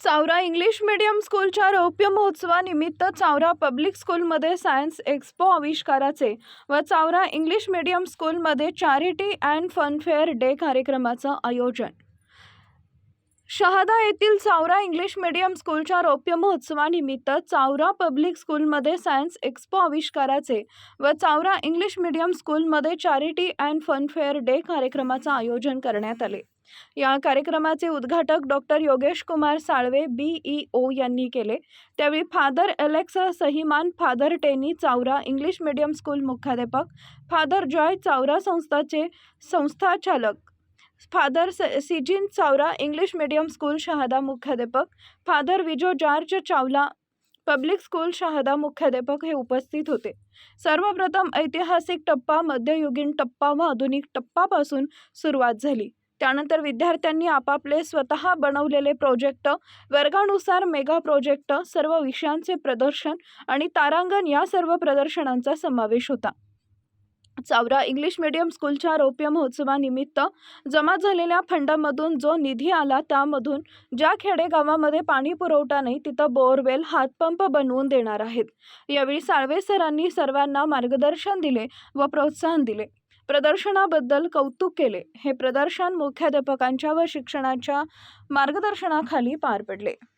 Chawra English medium स्कूलच्या रौप्य महोत्सवानिमित्त चावरा पब्लिक स्कूलमध्ये सायन्स एक्स्पो आविष्काराचे व चावरा इंग्लिश मीडियम स्कूलमध्ये चॅरिटी अँड फनफेअर डे कार्यक्रमाचं आयोजन. शहादा येथील चावरा इंग्लिश मीडियम स्कूलच्या रौप्य महोत्सवानिमित्त चावरा पब्लिक स्कूलमध्ये सायन्स एक्स्पो आविष्काराचे व चावरा इंग्लिश मीडियम स्कूलमध्ये चॅरिटी अँड फनफेअर डे कार्यक्रमाचं आयोजन करण्यात आले. या कार्यक्रमाचे उद्घाटक डॉक्टर योगेश कुमार साळवे बीईओ यांनी केले. त्यावेळी father Alexa सहिमान father Tenny Chavara English medium school मुख्याध्यापक फादर जॉय चावरा संस्थाचे संस्थाचालक फादर स Sijin Chavara English medium school Shahada मुख्याध्यापक father Vijo George Chawla public school Shahada मुख्याध्यापक हे उपस्थित होते. सर्वप्रथम ऐतिहासिक टप्पा मध्ययुगीन टप्पा व आधुनिक टप्पापासून सुरुवात झाली. त्यानंतर विद्यार्थ्यांनी आपापले स्वतः बनवलेले प्रोजेक्ट वर्गानुसार मेगा प्रोजेक्ट सर्व विषयांचे प्रदर्शन आणि तारांगण या सर्व प्रदर्शनांचा समावेश होता. चावरा इंग्लिश मीडियम स्कूलच्या रौप्य महोत्सवानिमित्त जमा झालेल्या फंडामधून जो निधी आला त्यामधून ज्या खेडेगावामध्ये पाणी पुरवठा नाही तिथं बोअरवेल हातपंप बनवून देणार आहेत. यावेळी साळवे सरांनी सर्वांना मार्गदर्शन दिले व प्रोत्साहन दिले. प्रदर्शनाबद्दल कौतुक केले. हे प्रदर्शन मुख्याध्यापकांच्या व शिक्षणाच्या मार्गदर्शनाखाली पार पडले.